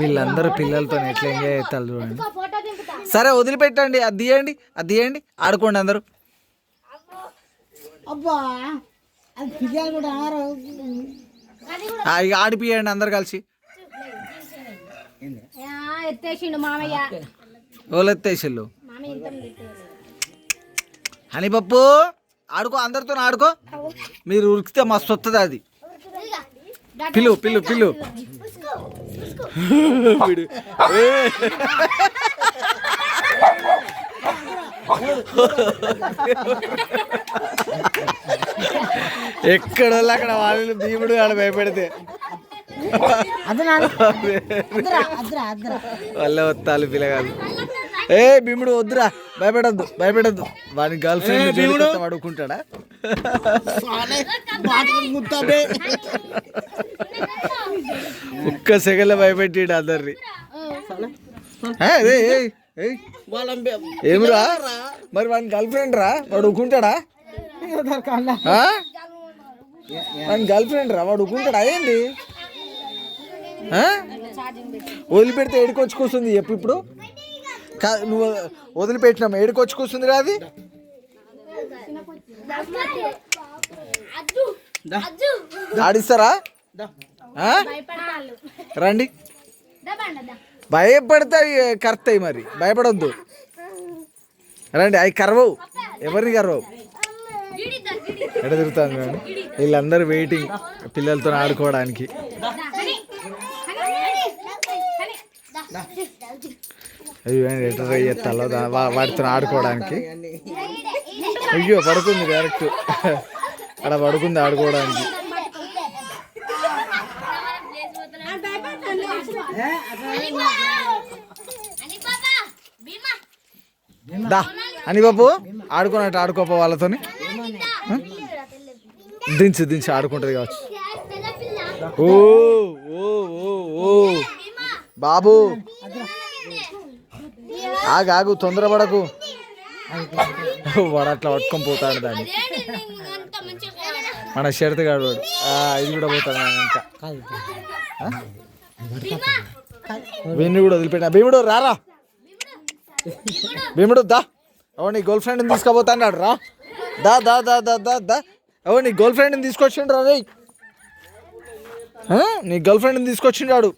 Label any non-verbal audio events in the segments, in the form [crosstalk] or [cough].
వీళ్ళందరూ పిల్లలతో ఎట్లా ఎంజాయ్ చేస్తారు చూడండి. సరే వదిలిపెట్టండి. అది తీయండి అది తీయండి. ఆడుకోండి అందరూ. ఇక ఆడిపియండి అందరు కలిసి. ఎత్తేసిండు మామయ్య. ఓలెత్తేసిల్లు మామయ్య ఇంత హనీ పప్పు ఆడుకో అందరితో ఆడుకో. మీరు ఉరికితే మస్తు వస్తుంది అది. పిల్లు పిల్లు పిల్లు వీడు. ఎక్కడ వాళ్ళు అక్కడ వాళ్ళు భీముడు ఆడ భయపెడితే. వాళ్ళ వత్తాలు పిల్లగాలు ఏ భీముడు వద్దురా. భయపెడద్దు భయపెడద్దు వాని గర్ల్ ఫ్రెండ్ అడుగుకుంటాడా ఒక్క సెగల భయపెట్టిడు అందరిని. ఏ, ఏయ్, ఏయ్, ఏయ్. ఏమిరా? మరి వాని గర్ల్ ఫ్రెండ్ రా? వాడు? వాని గర్ల్ ఫ్రెండ్ రా? వాడు ఊకుంటాడా? ఏంది? వదిలిపెడితే ఏడుకొచ్చి కూర్చుంది చెప్పు ఇప్పుడు. నువ్వు వదిలిపెట్టినాము ఏడుకొచ్చి కూర్చుంది రా అది? ఆడిస్తారా? రండి. భయపడితే అవి కరుతాయి మరి. భయపడొద్దు. రండి అవి కరవవు ఎవరిని కరవవు ఎడ తిరుగుతాను వీళ్ళందరూ వెయిటింగ్ పిల్లలతో ఆడుకోవడానికి. అయ్యో ఎట్లా అయ్యే చేస్తాలో దా- ఆడుకోవడానికి. అయ్యో పడుకుంది డైరెక్ట్ అక్కడ పడుకుంది ఆడుకోవడానికి. దా అని బాబు ఆడుకున్నట్టు ఆడుకోప వాళ్ళతోని. ఆ? దించు దించి ఆడుకుంటుంది కావచ్చు. ఓ. బాబు. ఆగు ఆగు తొందరపడకు. వాడు అట్లా పట్టుకొని పోతాడు దాన్ని. మన షర్ట్ కాడు వాడు. ఇది కూడా పోతాడు మన ఇంకా. కూడా వదిలిపెట్టిన భీముడు రారా. భీముడు దా. అవు నీ గర్ల్ ఫ్రెండ్ని తీసుకుపోతాన్నాడు రా. దా దా దా దా దా దా. అవు నీ గర్ల్ ఫ్రెండ్ని తీసుకొచ్చిండు రా రే నీ గర్ల్ ఫ్రెండ్ని తీసుకొచ్చిండాడు.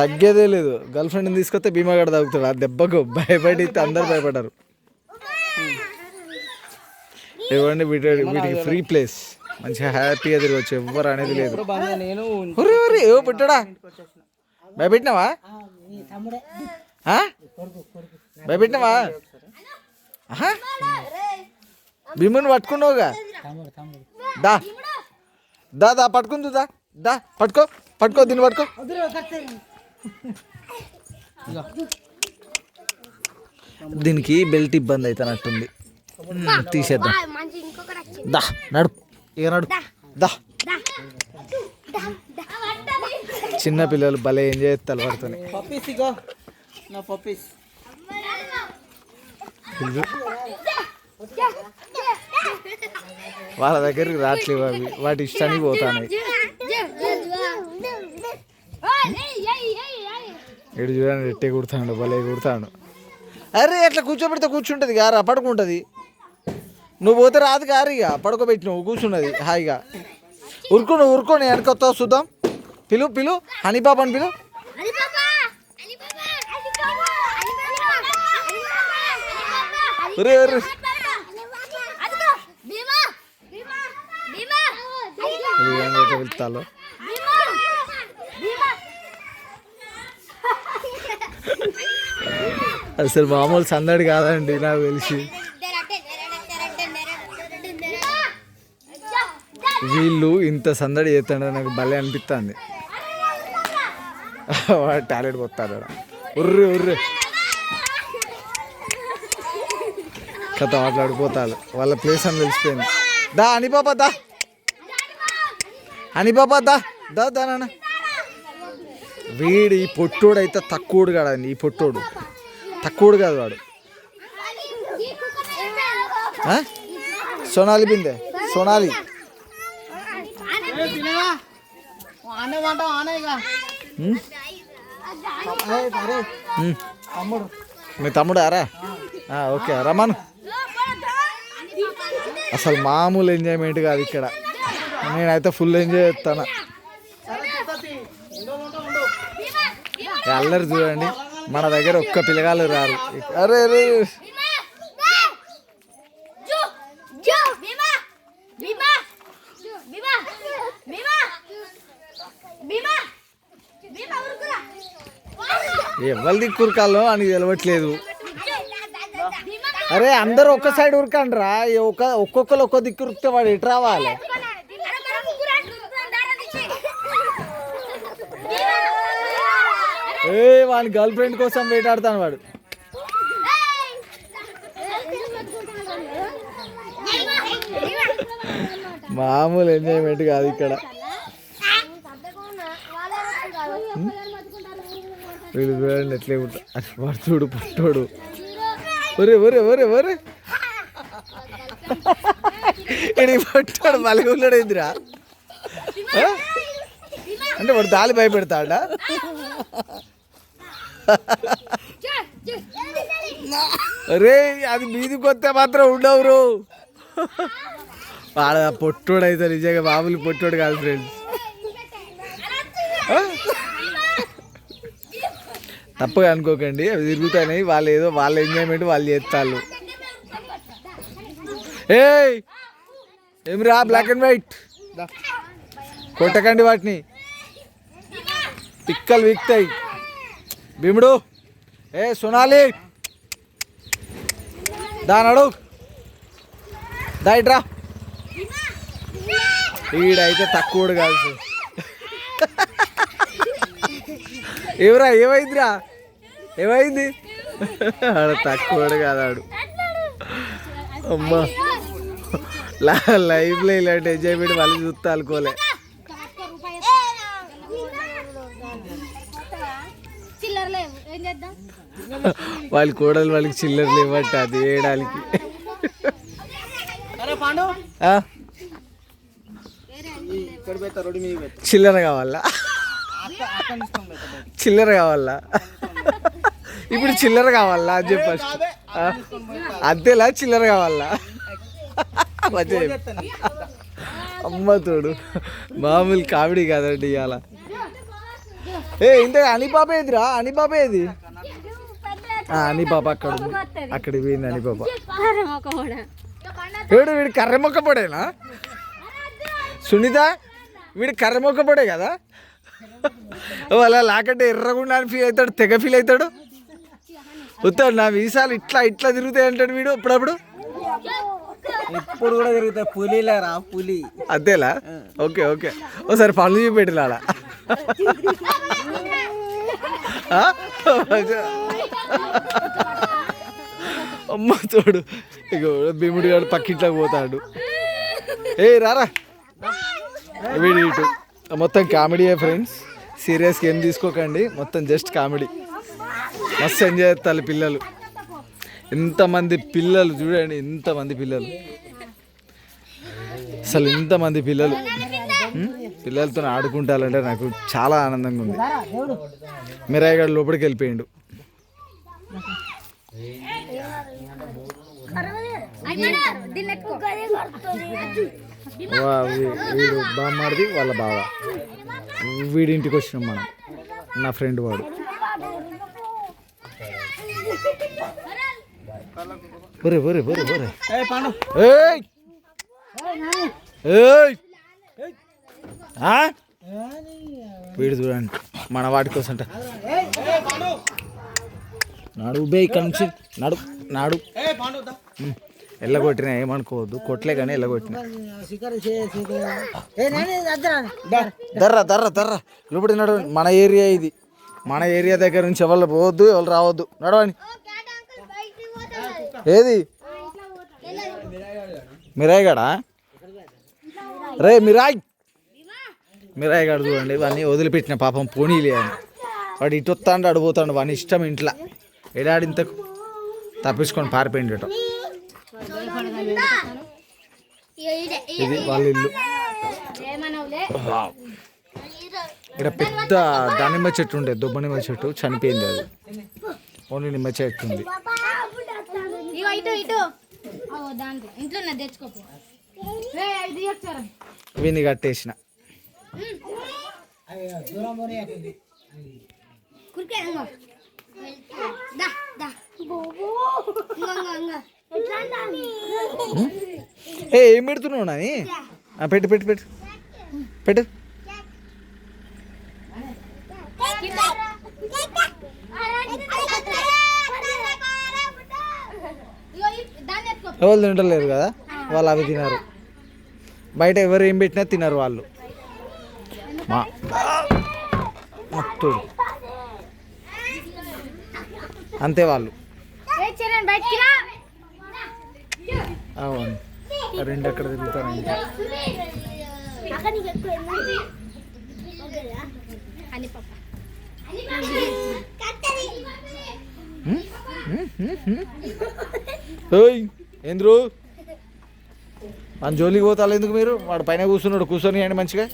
తగ్గేదే లేదు. గర్ల్ ఫ్రెండ్ని తీసుకొస్తే భీమాగడ తాగుతాడు. ఆ దెబ్బకు భయపడి అందరు భయపడ్డారు. ఇవ్వండి వీటి వీటికి ఫ్రీ ప్లేస్ మంచిగా హ్యాపీగా తిరగచ్చు. ఎవ్వరు అనేది లేదు. ఏవో పెట్టాడా? భయపెట్టినావా? భయపెట్టినావా? భీముని పట్టుకున్నావుగా? దా. దా దా పట్టుకుంది దా పట్టుకో పట్టుకో దీన్ని పట్టుకో. దీనికి బెల్ట్ ఇబ్బంది అవుతున్నట్టుంది తీసేద్దాం. దా నడు. ఇక నడు. దా. చిన్న పిల్లలు భలే ఎంజాయ్ చేస్తారు పప్పీస్ వాళ్ళ దగ్గరికి రావట్లేవు అవి వాటి ఇష్టానికి పోతాయి ఇటు చూడండి ఎట్టే కుడతాడు భలే కుడతాడు. అరే అట్లా కూర్చోబెడితే కూర్చుంటుంది గారా పడుకుంటుంది. నువ్వు పోతే రాదు గారు ఇక పడుకోబెట్టి నువ్వు కూర్చున్నది హాయిగా. ఉరుకు నువ్వు ఉరుకో నేను వెనకొస్తావు చూద్దాం. పిలు పిలు హనీ పాపని పిలు. ఎట్లా వెళ్తాలో అసలు మామూలు సందడి కాదండి నాకు తెలిసి. వీళ్ళు ఇంత సందడి చేస్తాడు నాకు భలే అనిపిస్తుంది [laughs] వాడు టాయిలెట్ పోతాడు ఉర్రి ఉర్రి. కథ మాట్లాడిపోతారు వాళ్ళ ప్లేస్ అని తెలిసిపోయింది. దా అని పాప దా. అని పాప దా. దా దా నాన్న. వీడి పొట్టోడు అయితే తక్కువడు కాడండి ఈ పొట్టోడు? తక్కువడు కాదు వాడు? సోనాలి బిందె సోనాలి. అరే మీ తమ్ముడు ఆ, ఓకే రమ్మను అసలు మామూలు ఎంజాయ్మెంట్ కాదు ఇక్కడ. నేనైతే ఫుల్ ఎంజాయ్ చేస్తాను. అల్లరి చూడండి. మన దగ్గర ఒక్క పిల్లగాళ్ళు రారు. అరే అరే. ఎవరి దిక్కు ఉరకాలో అని తెలవట్లేదు. అరే అందరూ ఒక్క సైడ్ ఉరకండి రా ఒక ఒక్కొక్కరు ఒక్క దిక్కు ఉరికితే వాడు ఎటు రావాలి? ఏ వాని గర్ల్ ఫ్రెండ్ కోసం వేటాడుతాను వాడు. మామూలు ఎంజాయ్మెంట్ కాదు ఇక్కడ. వీళ్ళు చూడండి ఎట్లే వాడు చూడు పుట్టోడు. ఒరే ఒరే ఒరే ఒరే. ఇది పట్టాడు ఉన్నాడు ఏందిరా? అంటే వాడు దాలి భయపెడతాడా? అరే అది మీదికి వస్తే మాత్రం ఉండవురు వాడు ఆ పొట్టోడు అయితే నిజంగా మామూలు పొట్టోడు కాదు ఫ్రెండ్స్ తప్పగా అనుకోకండి అవి తిరుగుతాయి వాళ్ళు ఏదో వాళ్ళ ఎంజాయ్మెంట్ వాళ్ళు చేస్తారు. ఏయ్! ఏమిరా బ్లాక్ అండ్ వైట్ కొట్టకండి వాటిని. పిక్కలు విక్తాయి. భీముడు. ఏ సునాలి. దానడు దాయిట్రా ఈడైతే తక్కువడు కాదు ఏవరా ఏమైందిరా? ఏమైంది? ఆడ తక్కువడు కాదాడు అమ్మా. లైఫ్లో ఇలాంటి ఎంజాయ్మెంట్ మళ్ళీ చూస్తా అనుకోలే చిల్లర లేవు ఏం చేద్దాం వాళ్ళ కోడలు వాళ్ళకి చిల్లరలు ఇవ్వట్టు అది వేయడానికి. చిల్లర కావాలా. చిల్లర కావాలా? ఇప్పుడు చిల్లర కావాలా అని చెప్పి? అంతేలా? చిల్లర కావాలా. అమ్మ తోడు. మామూలు కామెడీ కాదండి ఇవాళ. ఏ ఇంత అని పాప ఏదిరా అని పాప అక్కడ అక్కడ పోయింది అని పాప ఏడు వీడి కర్ర మొక్క పొడేనా? సునీత వీడి కర్ర మొక్క పొడే కదా? వాళ్ళ లాకంటే ఎర్రగుండా అని ఫీల్ అవుతాడు తెగ ఫీల్ అవుతాడు. వస్తాడు నా వీసాలు ఇట్లా ఇట్లా తిరుగుతాయి అంటాడు వీడు అప్పుడప్పుడు. ఇప్పుడు కూడా తిరుగుతాయి. పులిలేరా పులి. అంతేలా? Okay okay. ఒకసారి పనులు చూపెట్టినాడా [laughs] అమ్మ తోడు. ఇగో భీముడి గారు పక్కింట్లోకి పోతాడు. ఏ రారా. వీడి ఇటు. మొత్తం కామెడీయే ఫ్రెండ్స్. సీరియస్గా ఏం తీసుకోకండి. మొత్తం జస్ట్ కామెడీ. మస్తు ఎంజాయ్ చేస్తారు పిల్లలు. ఎంతమంది పిల్లలు చూడండి ఎంతమంది పిల్లలు. అసలు ఇంతమంది పిల్లలు? పిల్లలతో ఆడుకుంటారంటే నాకు చాలా ఆనందంగా ఉంది. మిరాయిగాడు లోపలికి వెళ్ళిపోయిండు. వీడు బామ్మాడిది వాళ్ళ బావ. వీడింటికి వచ్చినాం మనం. నా ఫ్రెండ్ వాడు. ఒరే ఒరే ఒరే ఒరే. ఏ పాండు. ఏయ్! ఏయ్? వీడు చూడండి మన వాటి కోసం నాడు బే ఇక్కడ నుంచి నడు నాడు. ఎల్లగొట్టిన ఏమనుకోవద్దు కొట్లే కానీ ఎల్లగొట్టిన. శిఖర్ ఏ నాని అద్దరా దర్ర దర్ర దర్ర. లోపడి నడు మన ఏరియా ఇది. మన ఏరియా దగ్గర నుంచి ఎవరు పోవద్దు ఎవరు రావద్దు. నడవండి. ఏది? మిరాయి గడా? రే మిరాయ్. మిరాయి గడు చూడండి వాడిని వదిలిపెట్టిన పాపం పోనీలే అని. వాడు ఇటు వస్తాడు అడిపోతాడు వాని ఇష్టం ఇంట్లో. ఎడాడింతకు తప్పించుకొని పారిపోయిండట. ఇది వాళ్ళ ఇల్లు. ఇక్కడ పెద్ద దానిమ్మ చెట్టు ఉండే దుబ్బ నిమ్మ చెట్టు చనిపోయింది అది. ఓన్లీ నిమ్మ చెట్టు ఉంది. ఇగో ఇటు ఇటు ఓ దాంట్లో ఇంట్లో నా తెచ్చుకోపో రే ఇది వచ్చారా వీని కట్టేసిన దూరం పోనీ కురికే దా దా. ఏ ఏం పెడుతున్నావు నాని? ఆ, పెట్టు పెట్టు పెట్టు. పెట్టు. ఎవరు తింటలేరు కదా? వాళ్ళు అవి తినరు. బయట ఎవరు ఏం పెట్టినా తినరు వాళ్ళు. మా మొత్తుడు అంతే వాళ్ళు. అవును. రెండు ఎక్కడ తిరుగుతారు ఇంకా అని పాప హ్మ్? హ్మ్? హ్మ్? హ్మ్? ఏయ్ ఏంద్రు? మన జోలికి పోతారు ఎందుకు మీరు? వాడు పైన కూర్చున్నాడు. కూర్చొని అండి మంచిగా.